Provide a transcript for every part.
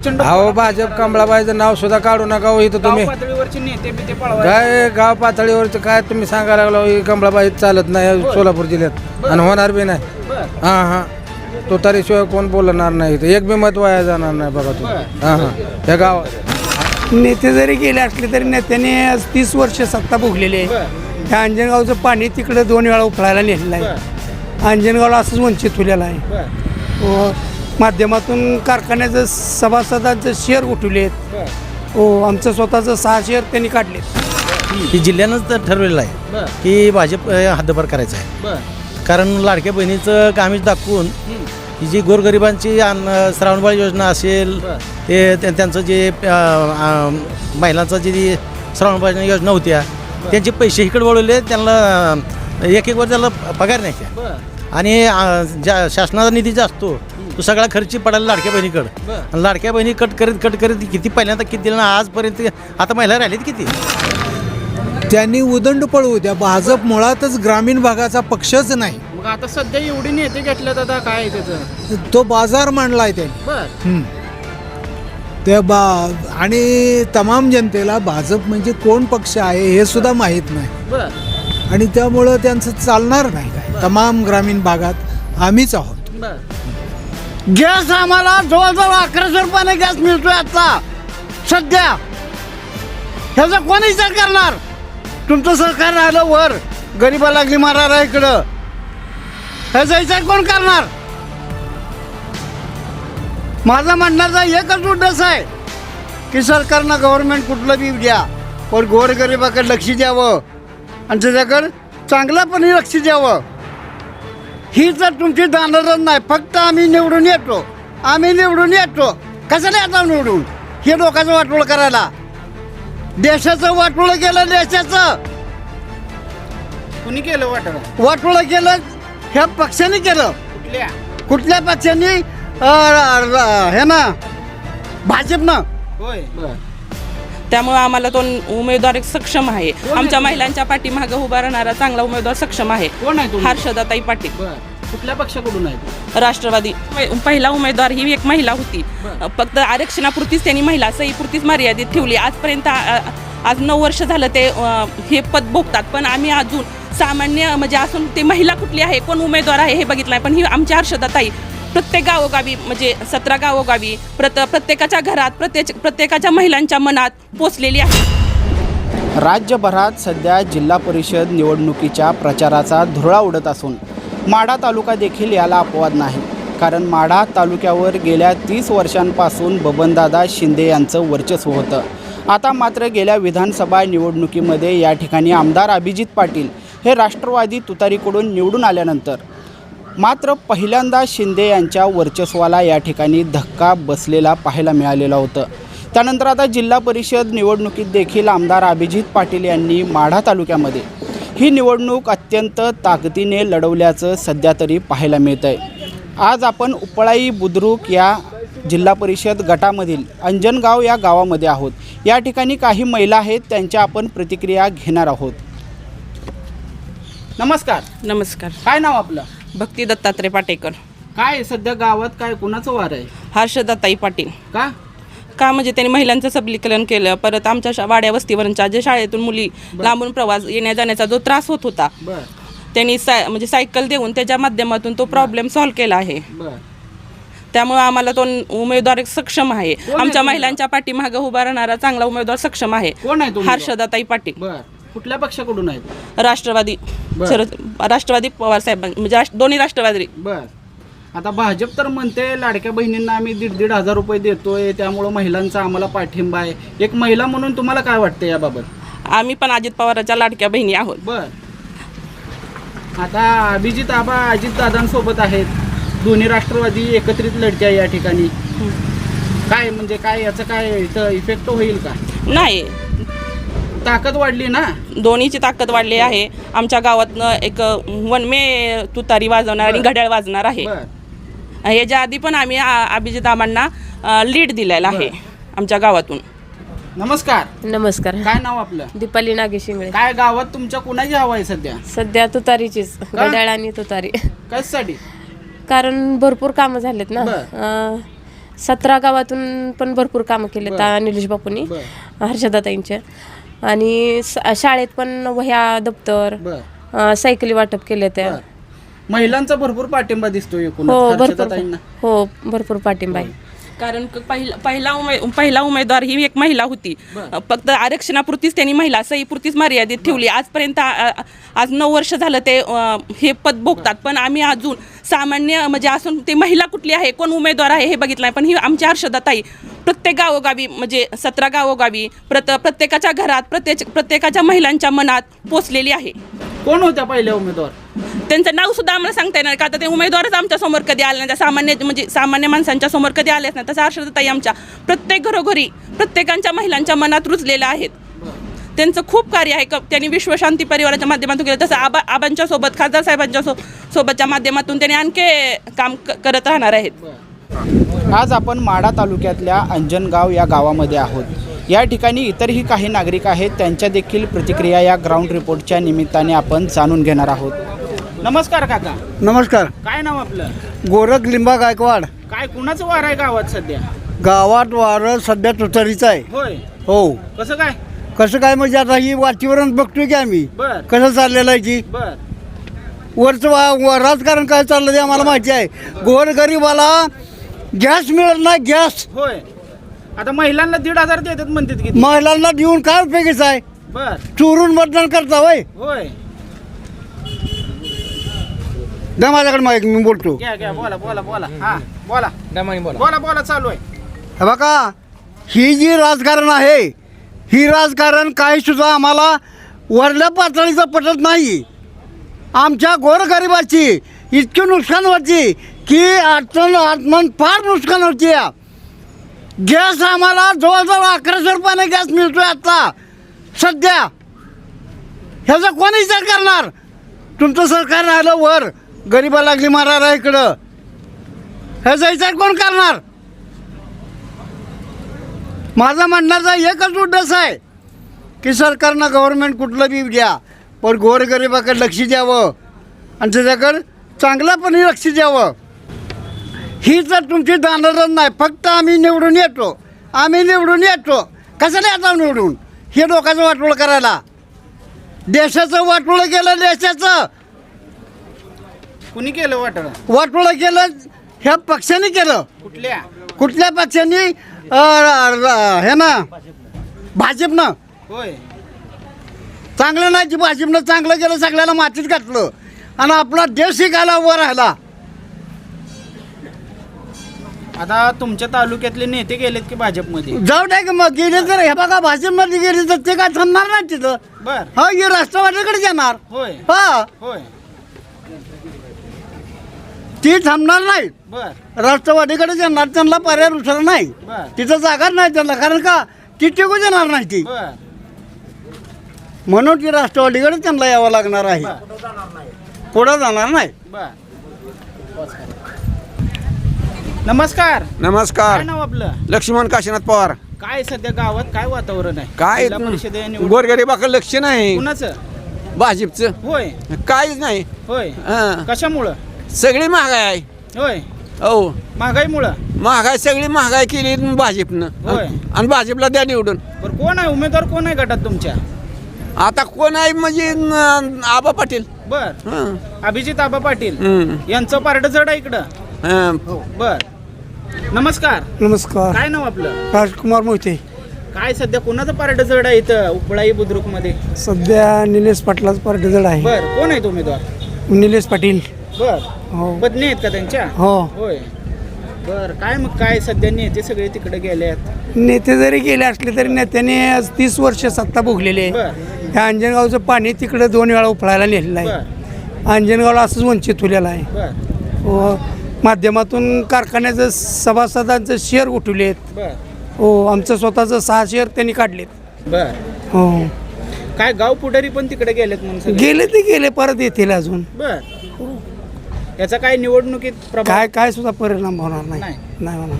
प्रचंड अहो भाजप कमळाबाईचं नाव सुद्धा काढू नका हो इथं गाव तुम्ही. पातळीवरचे नेते बिते पळवायचे. काय गाव पातळीवरचं काय तुम्ही सांगायला लागलो ही कमळाबाई चालत नाही सोलापूर जिल्ह्यात. आणि होणार बी नाही. बर. हां हां. तो तरीशिवाय कोण बोलणार नाही इथं. एक बी मत वाया जाणार नाही बघा तुम्ही. हां हां. त्या गावात नेते जरी गेले असले तरी नेत्याने आज तीस वर्ष सत्ता भोगलेली आहे. त्या अंजनगावचं पाणी तिकडे दोन वेळा उफळायला नेलेलं आहे. अंजनगावला असंच वंचित ठेवलेलं आहे. व माध्यमातून कारखान्याचं सभासदांचं शेअर उठवले आहेत हो आमचं स्वतःचं सहा शेअर त्यांनी काढलेत. ही जिल्ह्यानंच तर ठरवलेलं आहे की भाजप हद्दपार करायचं आहे. कारण लाडक्या बहिणीचं कामीज दाखवून ही जी गोरगरिबांची अन्न श्रावणबाळ योजना असेल. ते त्या- त्यांचं जे महिलांचं जी श्रावणबाळ योजना होत्या त्यांचे पैसे इकडे वळवले त्यांना एक एक वर त्याला पगार नाही आणि ज्या शासनाचा निधी जो असतो तो सगळा खर्ची पडायला लाडक्या बहिणीकडं. बरं. आणि लाडक्या बहिणी कट करीत कट करीत किती पहिल्यांदा किती दिलं ना आजपर्यंत आता महिला राहिलीत किती? त्यांनी उदंड पळवू द्या. भाजप मुळातच ग्रामीण भागाचा पक्षच नाही. मग आता सध्या एवढी नेते घेतल्यात आता काय आहे त्याचं? तो बाजार मांडलाय त्यांनी. बर. त्या बा आणि तमाम जनतेला भाजप म्हणजे कोण पक्ष आहे हे सुद्धा माहीत नाही. बर. आणि त्यामुळं त्यांचं चालणार नाही काय. तमाम ग्रामीण भागात आम्हीच आहोत. बर. गॅस आम्हाला जवळजवळ अकराशे रुपयाने गॅस मिळतोय आता सध्या. ह्याचा कोण विचार करणार? तुमचं सरकार राहिलं वर. गरीबाला लागली मारा इकडं. ह्याचा विचार कोण करणार? माझा म्हणण्याचा एकच उद्देश आहे की सरकारनं गव्हर्नमेंट कुठलं बी द्या पण गोरगरिबाकडे लक्ष द्यावं. आणि त्याच्याकडे चांगल्यापणे लक्ष द्यावं. ही तर तुमची दानरच नाही फक्त आम्ही निवडून येतो. आम्ही निवडून येतो. कसं नाही आता निवडून? हे लोकांचं वाटोळ करायला. देशाचं वाटोळ केलं देशाचं. कुणी केलं वाटत वाटोळ केलं ह्या पक्षाने केलं. कुठल्या? कुठल्या पक्षाने? अं, र- हे ना भाजपनं. होय. बर. त्यामुळे आम्हाला तो उमेदवार एक सक्षम आहे. आमच्या महिलांच्या पाठीमागे उभा राहणारा चांगला उमेदवार सक्षम आहे. कोण आहे तुम्ही हर्षदाताई पाटील. कुठल्या पक्षाकडून आहे राष्ट्रवादी. पहिला उमेदवार ही एक महिला होती. फक्त आरक्षणापुरतीच त्यांनी महिला सहीपुरतीच मर्यादित ठेवली. आजपर्यंत आ- आ- आज नऊ वर्ष झालं ते अ, हे पद भोगतात. पण आम्ही अजून सामान्य म्हणजे असून ते महिला कुठली आहे कोण उमेदवार आहे हे बघितलं आहे पण ही आमची हर्षदाताई प्रत्येक गावोगावी म्हणजे सतरा गावोगावी प्रत प्रत्येकाच्या घरात प्रत्येक प्रत्येकाच्या महिलांच्या मनात पोचलेली आहे. राज्यभरात सध्या जिल्हा परिषद निवडणुकीच्या प्रचाराचा धुरळा उडत असून माढा तालुका देखील याला अपवाद नाही. कारण माढा तालुक्यावर गेल्या तीस वर्षांपासून बबनदादा शिंदे यांचं वर्चस्व होतं. आता मात्र गेल्या विधानसभा निवडणुकीमध्ये या ठिकाणी आमदार अभिजित पाटील हे राष्ट्रवादी तुतारीकडून निवडून आल्यानंतर मात्र पहिल्यांदा शिंदे यांच्या वर्चस्वाला या ठिकाणी धक्का बसलेला पाहायला मिळालेला होतं. त्यानंतर आता जिल्हा परिषद निवडणुकीत देखील आमदार अभिजित पाटील यांनी माढा तालुक्यामध्ये ही निवडणूक अत्यंत ताकदीने लढवल्याचं सध्या तरी पाहायला मिळतं आहे आज आपण उपळाई बुद्रुक या जिल्हा परिषद गटामधील अंजनगाव या गावामध्ये आहोत. या ठिकाणी काही महिला आहेत त्यांच्या आपण प्रतिक्रिया घेणार आहोत. नमस्कार. नमस्कार. काय नाव आपलं? भक्ती दत्तात्रय पाटेकर. काय सध्या गावात काय कुणाचं वार आहे? हर्षदाताई पाटील. का? का म्हणजे त्यांनी महिलांचं सबलीकरण केलं परत आमच्या शा- वाड्या वस्तीवरच्या जे शाळेतून मुली लांबून प्रवास येण्या जाण्याचा जो त्रास होत होता बर. त्यांनी साय म्हणजे सायकल देऊन त्याच्या माध्यमातून तो प्रॉब्लेम सॉल्व्ह केला आहे. बर. त्यामुळे आम्हाला तो उमेदवार एक सक्षम आहे. आहे आमच्या तो महिलांच्या पाठीमागे उभा राहणारा चांगला उमेदवार सक्षम आहे. कोण आहे तो हर्षदाताई पाटील. बर. कुठल्या पक्षाकडून आहेत? राष्ट्रवादी. बरं. शरद राष्ट्रवादी पवार साहेब म्हणजे राष्ट्र- दोन्ही राष्ट्रवादी. बर. आता भाजप तर म्हणते लाडक्या बहिणींना आम्ही दीड दीड हजार रुपये देतोय त्यामुळं महिलांचा आम्हाला पाठिंबा आहे. एक महिला म्हणून तुम्हाला काय वाटतं याबाबत? आम्ही पण अजित पवारांच्या लाडक्या बहिणी आहोत. बर. आता अभिजित आबा अजित दादांसोबत आहेत. दोन्ही राष्ट्रवादी एकत्रित लढत्या या ठिकाणी. काय म्हणजे काय याचं काय इथं इफेक्ट होईल का? नाही. ताकद वाढली ना? दोन्हीची ताकद वाढली आहे. आमच्या गावातनं एक वन मे तुतारी वाजवणार आणि. घड्याळ वाजणार आहे. याच्या आधी पण आम्ही अभिजित आबांना लीड दिलेला आहे आमच्या गावातून. नमस्कार. नमस्कार. काय नाव आपलं? दीपाली नागे शिंगळे. काय गावात तुमच्या कुणाची हवा आहे सध्या? सध्या तुतारीचीच. घड्याळ आणि तुतारी. कशासाठी? कारण भरपूर कामं झालेत ना. सतरा गावातून पण भरपूर कामं केले बरं. निलेश बापूंनी हर्षदाताईंच्या आणि स- शाळेत पण वह्या दप्तर बर. अ, सायकली वाटप केले त्या. बर. महिलांचा भरपूर पाठिंबा दिसतोय एकूण हो भरपूर हर्षदाताईंना. हो भरपूर पाठिंबा आहे. कारण क- पहिला पहिला उमे पहिला उमेदवार ही एक महिला होती. फक्त आरक्षणापुरतीच त्यांनी महिला सहीपुरतीच मर्यादित ठेवली. आजपर्यंत आ- आ- आज नऊ वर्ष झालं ते अ, हे पद भोगतात. पण आम्ही अजून सामान्य म्हणजे असून ते महिला कुठली आहे कोण उमेदवार आहे हे बघितलं नाही पण ही आमची हर्षदाताई प्रत्येक गावोगावी म्हणजे सतरा गावोगावी प्रत प्रत्येकाच्या घरात प्रत्येक प्रत्येकाच्या महिलांच्या मनात पोचलेली आहे. कोण होत्या पहिल्या उमेदवार? त्यांचं नाव सुद्धा आम्हाला सांगता येणार का? आता ते उमेदवारच आमच्यासमोर कधी आले नाही. सामान्य म्हणजे सामान्य माणसांच्या समोर कधी आलेच नाही. तसं हर्षदाताई आमच्या प्रत्येक घरोघरी प्रत्येकांच्या महिलांच्या मनात रुजलेल्या आहेत. त्यांचं खूप कार्य आहे. क- त्यांनी विश्वशांती परिवाराच्या माध्यमातून केलं. तसं आबा आबांच्या सोबत खासदार साहेबांच्या सो सोबतच्या माध्यमातून त्यांनी आणखी काम क- करत राहणार आहेत. आज आपण माढा तालुक्यातल्या अंजनगाव या गावामध्ये आहोत. या ठिकाणी इतरही काही नागरिक आहेत. त्यांच्या देखील प्रतिक्रिया या ग्राउंड रिपोर्टच्या निमित्ताने आपण जाणून घेणार आहोत. नमस्कार काका. नमस्कार. काय नाव आपलं? गोरख लिंबा गायकवाड. काय कुणाचं वार आहे गावात सध्या? गावात वारं सध्या तुतारीचं आहे. होय. हो. कसं काय? कसं काय म्हणजे आता ही वातावरण बघतोय की आम्ही? बर. कसं चाललेलं आहे की बर. वरचं वा व- राजकारण काय चाललं ते आम्हाला माहिती आहे. गोरगरीबाला गॅस मिळत नाही गॅस. होय. आता महिलांना दीड हजार देतात म्हणतात किती महिलांना देऊन काय उपयोगीच आहे? बर. चोरून मतदान करता होय? होय. द्या माझ्याकडे माहिती मी बोलतो. घ्या घ्या बोला बोला बोला. हा बोला. बोला बोला चालू आहे. हे बघा ही जी राजकारण आहे ही राजकारण काही सुद्धा आम्हाला वरल्या पातळीचं पटत नाही. आमच्या गोरगरिबाची इतकी नुकसान होती की अडचण आत्मन फार नुकसान होती गॅस आम्हाला जवळजवळ अकराशे रुपयाने गॅस मिळतोय आता. सध्या. ह्याचा कोण विचार करणार? तुमचं सरकार राहिलं वर. गरिबा लागली मारायला इकडं. ह्याचा विचार कोण करणार? माझा म्हणण्याचा एकच उद्देश आहे की सरकारनं गव्हर्नमेंट कुठलं बी द्या पण गोरगरिबाकडे लक्ष द्यावं आणि त्याच्याकडं चांगल्यापणे लक्ष द्यावं. ही तर तुमची दानदन नाही फक्त आम्ही निवडून येतो आम्ही निवडून येतो. कसं नाही आता निवडून? हे लोकांचं वाटोळ करायला. देशाचं वाटोळं केलं देशाचं. कुणी केलं वाटलं वाटोळं केलं ह्या पक्षाने केलं. कुठल्या? कुठल्या पक्षांनी? अ, हे ना. भाजपनं. होय. चांगलं नाही की भाजपनं चांगलं केलं सगळ्याला मातीत घातलं. आणि आपला देश शिकायला उभा राहिला. आता तुमच्या तालुक्यातले नेते गेलेत की भाजपमध्ये? जाऊ द्या की मग गेले तर हे बघा भाजपमध्ये गेले तर ते काय थांबणार नाही तिथं? बर. हा हे राष्ट्रवादीकडे जाणार. होय. हा. होय. ती थांबणार नाही. बर. राष्ट्रवादीकडे जाणार त्यांना पर्याय दुसरा नाही. बर. तिथं जागाच नाही त्यांना कारण का? ती टिकू देणार नाही ती. बर. म्हणून ती राष्ट्रवादीकडे त्यांना यावं लागणार आहे. पुढं जाणार नाही. बर. नमस्कार. काय नमस्कार नाव आपलं? लक्ष्मण काशीनाथ पवार. काय सध्या गावात काय वातावरण आहे? काय जिल्हा परिषद आहे, निवडणूक- गोरगरीबाकडे लक्ष नाही. कुणाचं? भाजपचं. होय. काहीच नाही. होय. हं. कशामुळं? सगळी महागाई आहे. होय. हो. महागाईमुळं महागाई सगळी महागाई केली भाजपनं. होय. आणि भाजपला द्या निवडून. बरं कोण आहे? उमेदवार कोण आहे गटात तुमच्या? आता कोण आहे म्हणजे न- आबा पाटील. बर. हं. अभिजित आबा पाटील. हं. यांचं पारड जड आहे इकडं. हं. बर. नमस्कार. नमस्कार. काय नाव आपलं? राजकुमार मोहिते. काय सध्या कोणाचं पारड जड आहे इथं उपळाई बुद्रुकमध्ये सध्या निलेश पाटलाच पार्टीजड आहे. बर कोण आहेत उमेदवार? निलेश पाटील. बर. हो. पत्नी आहेत का त्यांच्या? हो. होय. बर काय मग काय सध्या नेते सगळे तिकडे गेले आहेत? नेते जरी गेले असले तरी नेत्याने आज तीस वर्ष सत्ता भोगलेली आहे. बर. या अंजनगावचं पाणी तिकडे दोन वेळा उपळायला नेलेलं आहे. अंजनगावला असंच वंचित ठेवलेलं आहे. बर. व माध्यमातून कारखान्याचं सभासदांचं शेअर उठवले आहेत बर. हो आमचं स्वतःचं सहा शेअर त्यांनी काढलेत. बर. हो. काय गाव पुढारी पण तिकडे गेलेत म्हणून सगळे? गेले ते गेले परत येतील अजून. बर. याचा काय निवडणुकीत प्रभाव? काय काय सुद्धा परिणाम होणार नाही. नाही. नाही होणार.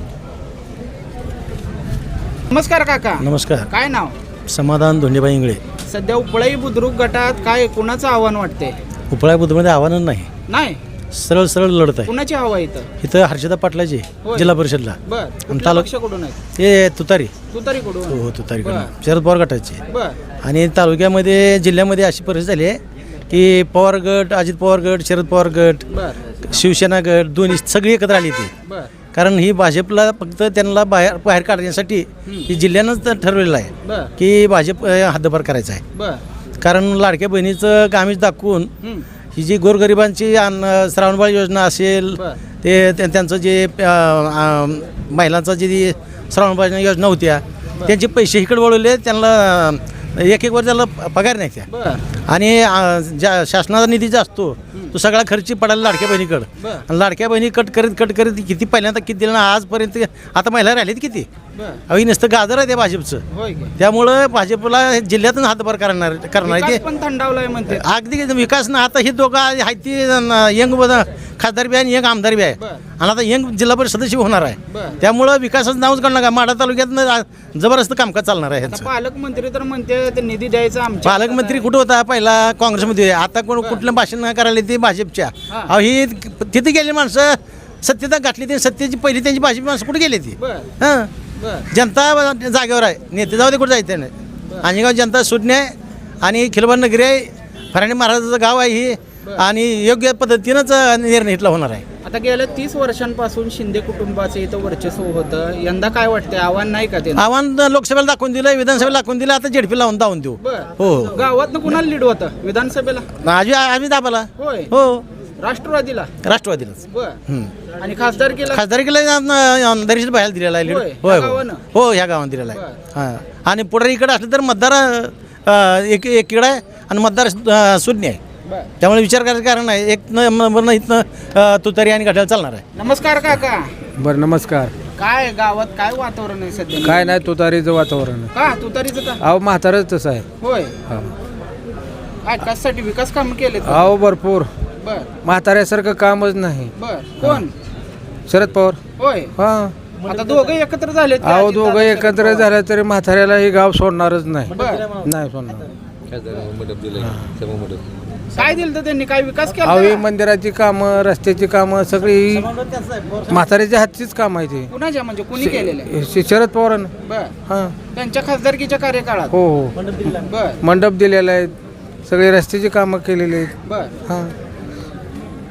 नमस्कार काका. नमस्कार. काय नाव? समाधान धोंडेबाई इंगळे. सध्या उपळाई बुद्रुक गटात काय कोणाचं आव्हान वाटते उपळा बुद्धमध्ये आव्हानच नाही. नाही? सरळ सरळ लढत आहे. कुणाची हवा आहे इथं? इथं हर्षदा पाटलाची होय. जिल्हा परिषदला. बर. कुठल्या तालुक- पक्षाकडून आहे ते तुतारी. तुतारी हो कडून हो तुतारी बरं. शरद पवार गटाची. बर. आणि तालुक्यामध्ये जिल्ह्यामध्ये अशी परिस्थिती झाली आहे की पवार गट अजित पवार गट शरद पवार गट शिवसेना गट दोन्ही सगळी एकत्र आली ती. कारण ही भाजपला फक्त त्यांना बाहेर बाहेर काढण्यासाठी ही जिल्ह्यानंच ठरवलेलं आहे की भाजप हद्दपार करायचा आहे. कारण लाडक्या बहिणीचं कामीज दाखवून. ही जी गोरगरिबांची अन्न श्रावणबाळ योजना असेल. ते त्या- त्यांचं जे महिलांचं जी श्रावणबाळ योजना होत्या त्यांचे पैसे इकडे वळवले त्यांना एक एक वर त्याला पगार नाही त्या आणि ज्या शासनाचा निधी जो असतो तो सगळा खर्ची पडायला लाडक्या बहिणीकडं. आणि लाडक्या बहिणी कट करीत कट करीत किती पहिल्यांदा किती दिलं ना आजपर्यंत आता महिला राहिलीत किती? ही नुसतं गाजर आहे त्या भाजपचं. त्यामुळं भाजपला जिल्ह्यातून हातभार करणार करणार आहे ते. पण थंडावलाय म्हणते. अगदी विकास ना आता ही दोघं आहेत ती यंग खासदार बी आहे आणि यंग आमदार बी आहे. आणि आता यंग जिल्हा परिषद सदस्य होणार आहे. त्यामुळं विकासाचं नावच काढणार का माडा तालुक्यात जबरदस्त कामकाज चालणार आहे ह्यांचं. पालकमंत्री तर म्हणते ते निधी द्यायचा आमच्या पालकमंत्री कुठं होता? पहिला काँग्रेसमध्ये आता कोण कुठलं भाषण करायला ते भाजपच्या. हां. अहो ही तिथे गेली माणसं. सत्यता गाठली ते सत्तेची पहिली त्यांची भाजप माणसं कुठे गेली ती? बर. हां. बर. जनता जागेवर आहे. नेते जाऊ दे कुठं जायचं नाही आणीगाव जनता शून्य आहे. आणि खिलबान नगरी आहे. फराणी महाराजाचं गाव आहे ही. आणि योग्य पद्धतीनंच निर्णय इथला होणार आहे. आता गेल्या तीस वर्षांपासून शिंदे कुटुंबाचं इथं वर्चस्व होतं. यंदा काय वाटतंय? आव्हान नाही का ते आव्हान लोकसभेला दाखवून दिलं विधानसभेला दाखवून दिलं आता जेडपी लावून दावून देऊ. हो. गावात कुणाला लीड होतं? विधानसभेला? आजी आम्ही दाबाला. होय. हो. राष्ट्रवादीला? राष्ट्रवादीलाच. बर. हम्म. आणि खासदार केला खासदारीला दरीशील बाहेर दिलेला आहे होय, होय? हो ह्या गावात दिलेला आहे. आणि पुढे इकडे असलं तर मतदार एक एकीकडे आहे आणि मतदार शून्य आहे. त्यामुळे विचार करायचं कारण आहे एक न इथनं तुतारी आणि घड्याळ चालणार आहे. नमस्कार काका. बरं नमस्कार. काय गावात? काय वातावरण आहे सध्या? काय नाही तुतारीचं वातावरण आहे. का? तुतारीचं का? अहो म्हातारच तसं आहे. होय. हा. काय कशासाठी? विकास काम केले अहो भरपूर. बर. म्हाताऱ्यासारखं कामच नाही. बर. कोण? शरद पवार. होय. हा. आता दोघं एकत्र झाले अहो दोघं एकत्र झालं तरी म्हाताऱ्याला हे गाव सोडणारच नाही. बर. नाही सोडणार. काय दिलं तर त्यांनी? काय विकास केला मंदिराची कामं रस्त्याची कामं सगळी म्हाताऱ्याच्या हातचीच काम आहे ती. कुणाच्या? म्हणजे कुणी केलेलं आहे? शे- शरद पवारांना. बर. हां. त्यांच्या खासदारकीच्या कार्यकाळात? हो हो. बर. मंडप दिलेला आहे. सगळे रस्त्याची कामं केलेली आहेत. बर. हां.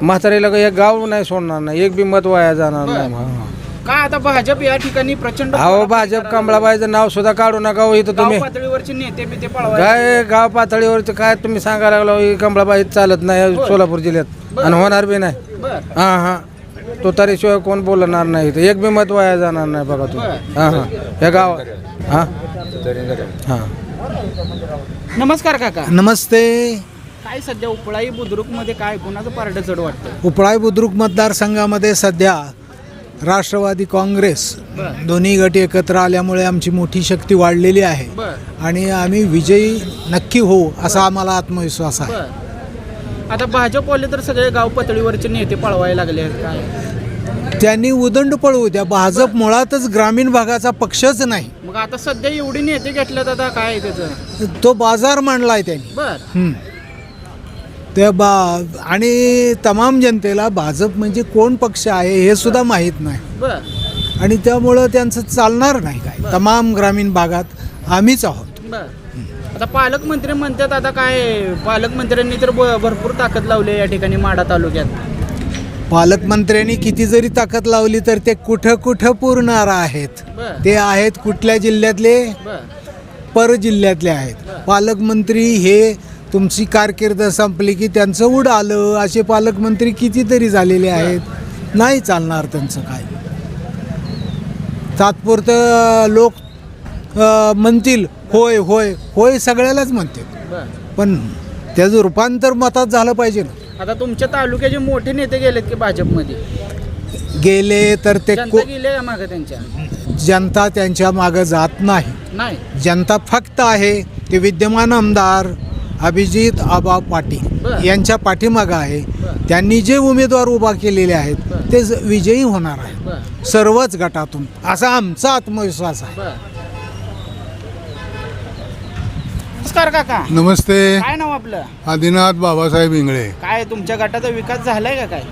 म्हातारीला एक गाव नाही सोडणार नाही. एक बी मत वाया जाणार नाही. हां. काय आता भाजप या ठिकाणी प्रचंड अहो भाजप कमळाबाईचं नाव सुद्धा काढू नका हो इथं गाव तुम्ही. पातळीवरचे नेते बिते पळवायला काय गाव पातळीवरचं काय तुम्ही सांगायला लागलो ही कमळाबाई चालत नाही सोलापूर जिल्ह्यात. आणि होणार बी नाही. बर. हां हां. तुतारीशिवाय कोण बोलणार नाही इथं. एक बी मत वाया जाणार नाही बघा तुम्ही. हां हां. या गाव हां. हां. नमस्कार काका. नमस्ते. काय सध्या उपळाई बुद्रुकमध्ये काय? कुणाचं पारडं जड वाटतं उपळाई बुद्रुक मतदारसंघामध्ये सध्या राष्ट्रवादी काँग्रेस दोन्ही गट एकत्र आल्यामुळे आमची मोठी शक्ती वाढलेली आहे. आणि आम्ही विजयी नक्की होऊ असा आम्हाला आत्मविश्वास आहे. आता भाजपवाले तर सगळे गाव पातळीवरचे नेते पळवायला लागले आहेत काय? त्यांनी उदंड पळवू द्या. भाजप मुळातच ग्रामीण भागाचा पक्षच नाही. मग आता सध्या एवढी नेते घेतल्यात आता काय त्याचं? तो बाजार मांडलाय त्यांनी. बर. त्या बा आणि तमाम जनतेला भाजप म्हणजे कोण पक्ष आहे हे सुद्धा माहीत नाही. आणि त्यामुळं त्यांचं चालणार नाही काय. तमाम ग्रामीण भागात आम्हीच आहोत. आता पालकमंत्री म्हणतात आता काय पालकमंत्र्यांनी तर ब- भरपूर ताकद लावली या ठिकाणी माडा तालुक्यात. पालकमंत्र्यांनी किती जरी ताकद लावली तर ते कुठं कुठं पुरणार आहेत. ते आहेत कुठल्या जिल्ह्यातले? पर जिल्ह्यातले आहेत. पालकमंत्री हे तुमची कारकीर्द संपली की त्यांचं उड आलं असे पालकमंत्री कितीतरी झालेले आहेत. नाही चालणार त्यांचं काय. तात्पुरतं लोक म्हणतील होय होय होय सगळ्यालाच म्हणतील पण त्याचं रूपांतर मतात झालं पाहिजे ना. आता तुमच्या तालुक्याचे मोठे नेते गेलेत की भाजपमध्ये? गेले तर ते जनता को- गेले का मागे त्यांच्या? जनता त्यांच्या मागं जात नाही. नाही. जनता फक्त आहे ते विद्यमान आमदार अभिजित आबा पाटील. यांच्या पाठीमागं आहे. त्यांनी जे उमेदवार उभा केलेले आहेत. ते विजयी होणार आहे सर्वच गटातून. असा आमचा आत्मविश्वास आहे. नमस्कार काका. नमस्ते. काय नाव आपलं? आदिनाथ बाबासाहेब इंगळे. काय तुमच्या गटाचा विकास झालाय का काय?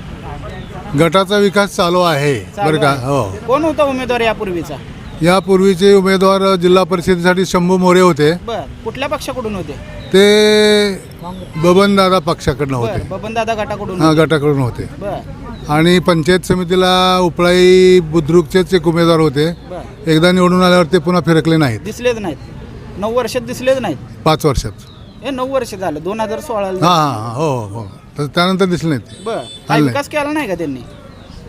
गटाचा विकास चालू आहे. बरं का. हो. कोण होता उमेदवार यापूर्वीचा? यापूर्वीचे उमेदवार जिल्हा परिषदेसाठी शंभू मोरे होते. बर कुठल्या पक्षाकडून होते? ते बबनदादा पक्षाकडनं बर होते. बबन दादा गटाकडून हा गटाकडून होते. बर. आणि पंचायत समितीला उपळाई बुद्रुकचेच एक उमेदवार होते. बर. एकदा निवडून आल्यावर ते पुन्हा फिरकले नाहीत. दिसलेच नाहीत. नऊ वर्षात दिसलेच नाहीत? पाच वर्षात. हे नऊ वर्ष झालं दोन हजार हां सोळाला. हां हो हो तर त्यानंतर दिसले नाहीत बर. काय आलं. विकास केला नाही का त्यांनी?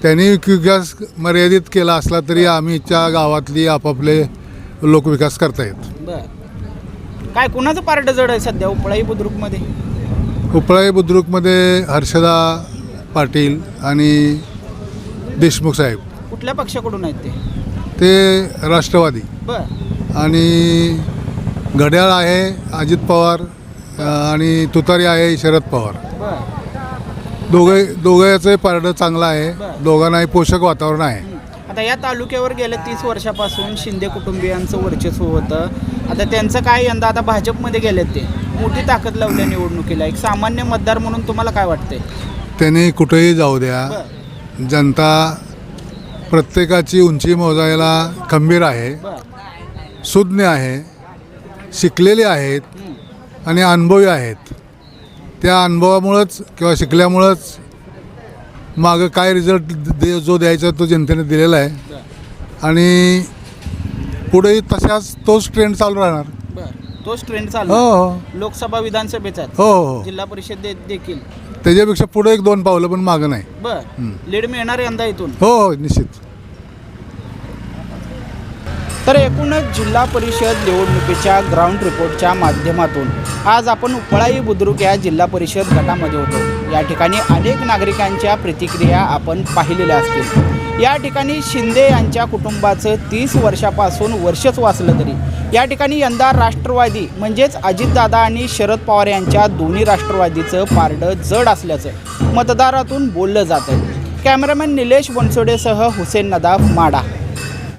त्यांनी विकास मर्यादित केला असला तरी आम्हीच्या गावातली आपापले लोक विकास करतायत बर. काय कुणाचं पार्ट जड आहे सध्या उपळाई बुद्रुकमध्ये उपळाई बुद्रुकमध्ये हर्षदा पाटील आणि देशमुख साहेब. कुठल्या पक्षाकडून आहेत ते? ते राष्ट्रवादी. बर. आणि घड्याळ आहे अजित पवार अ, आणि तुतारी आहे शरद पवार. बर. दोघे दोघांचं पारडं चांगलं आहे. दोघांनाही पोषक वातावरण आहे. आता या तालुक्यावर गेल्या तीस वर्षापासून शिंदे कुटुंबियांचं वर्चस्व होतं. आता त्यांचं काय यंदा आता भाजपमध्ये गेलेत ते. मोठी ताकद लावल्या निवडणुकीला. एक सामान्य मतदार म्हणून तुम्हाला काय वाटतंय? त्यांनी कुठेही जाऊ द्या. जनता प्रत्येकाची उंची मोजायला खंबीर आहे. सुज्ञ आहे. शिकलेले आहेत. आणि अनुभवी आहेत. त्या अनुभवामुळंच किंवा शिकल्यामुळंच मागं काय रिझल्ट दे जो द्यायचा तो जनतेने दिलेला आहे. आणि पुढेही तशाच तोच ट्रेंड चालू राहणार. बर. तोच ट्रेंड हो चालू हो लोकसभा विधानसभेचा हो हो. जिल्हा परिषद दे- देखील. त्याच्यापेक्षा पुढे एक दोन पावलं पण मागं नाही. बर. लीड मिळणार यंदा इथून. हो हो निश्चित. तर एकूणच जिल्हा परिषद निवडणुकीच्या ग्राउंड रिपोर्टच्या माध्यमातून आज आपण उपळाई बुद्रुक या जिल्हा परिषद गटामध्ये होतो. या ठिकाणी अनेक नागरिकांच्या प्रतिक्रिया आपण पाहिलेल्या असतील. या ठिकाणी शिंदे यांच्या कुटुंबाचं तीस वर्षापासून वर्षच वाचलं तरी या ठिकाणी यंदा राष्ट्रवादी म्हणजेच अजितदादा आणि शरद पवार यांच्या दोन्ही राष्ट्रवादीचं पारडं जड असल्याचं मतदारातून बोललं जातं कॅमेरामॅन निलेश बनसोडेसह हुसेन नदाफ माडा